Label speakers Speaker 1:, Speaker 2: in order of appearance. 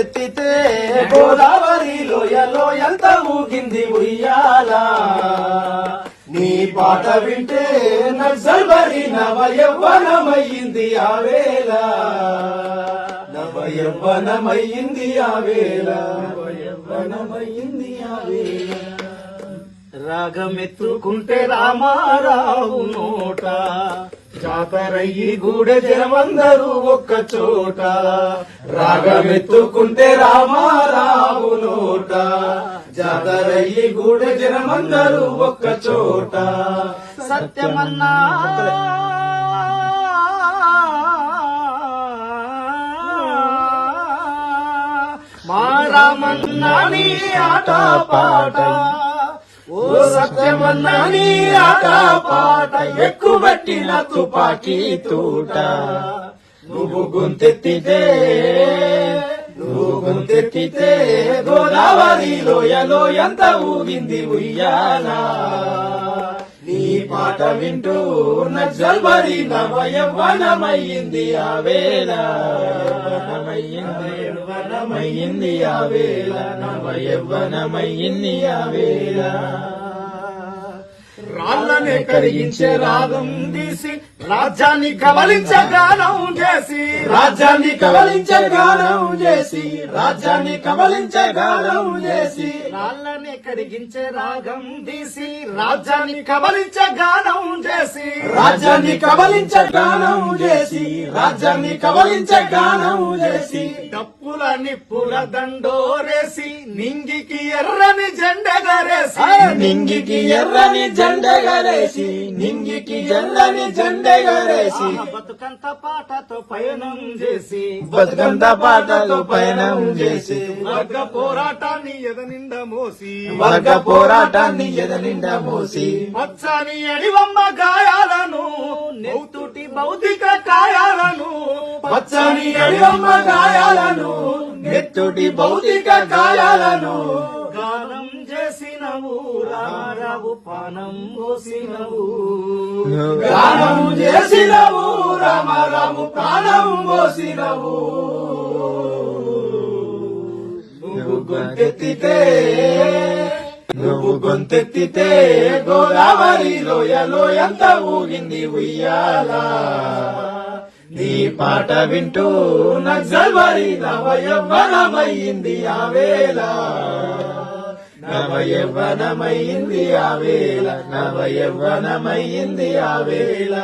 Speaker 1: గొంతెత్తితే గోదావరి లోయలో ఎంత ఊగింది ఉయ్యాల? నీ పాట వింటే నక్సల్బరి నవ యవ్వనమయ్యింది ఆ వేళ నవ యవ్వనమయ్యింది ఆ రాగమెత్తుకుంటే రామారావు నోట. జాతరయ్యి గూడె జనమందరూ ఒక్క చోట. రాగమెత్తుకుంటే రామారావు నోట. జాతరయ్యి గూడె జనమందరూ ఒక్క చోట. సత్యమన్నా. మా రామన్నా నీ ఆట పాట. ఓ సత్యమన్నా నీ ఆట పాట ఎక్కుబట్టిన తుపాకీ తూట. నువ్వు గొంతెత్తితే నువ్వు గొంతెత్తితే గోదావరి లోయలో ఎంత ఊగింది ఉయ్యాలా. నీ పాట వింటూ నక్సల్బరి నవయవ్వనమయ్యింది ఆ వేళ. యవ్వనమయ్యింది యవ్వనమయ్యింది ఆ వేళ. నవయవ్వనమయ్యింది ఆ వేళ. రాళ్ళనే కరిగించే రాగం తీసి రాజ్యాన్ని కబలించే గానం చేసి రాజ్యాన్ని కబలించే గానం చేసి రాజ్యాన్ని కబలించే గానం చేసి. రాళ్ళని కరిగించే రాగం తీసి రాజ్యాన్ని కబలించే గానం చేసి. రాజ్యాన్ని కబలించే గానం చేసి రాజ్యాన్ని కబలించే గానం చేసి. డప్పుల నిప్పుల దండోరేసి నింగికి ఎర్రని జెండగరేసి. నింగికి ఎర్రని జెండగరేసి నింగికి ఎర్రని జెండగరేసి. బతుకంత పాటతో పయనం చేసి బతుకంత పాటతో పయనం చేసి. వర్గ పోరాటాన్ని ఎదనిండా మోసి. వర్గ పోరాటాన్ని ఎదనిండా మోసి. పచ్చని అడివమ్మ గాయాలను నెత్తుటి భౌతిక కాయాలను పచ్చని అడివమ్మ గాయాలను నెత్తుటి భౌతిక గాయాలను గానం చేసినవు రామారావు పానం పోసినవు గానం చేసినవు రామారావు ప్రాణం పోసినవు నువ్వు గొంతెత్తితే నువ్వు గొంతెత్తితే గోదావరి లోయలో ఎంత ఊగింది ఉయ్యాలా. నీ పాట వింటూ నక్సల్వరి నవయవ్వనమయ్యింది ఆ వేళ. నవయవ్వనమయ్యింది ఆ వేళ నవయవ్వనమయ్యింది ఆ వేళ.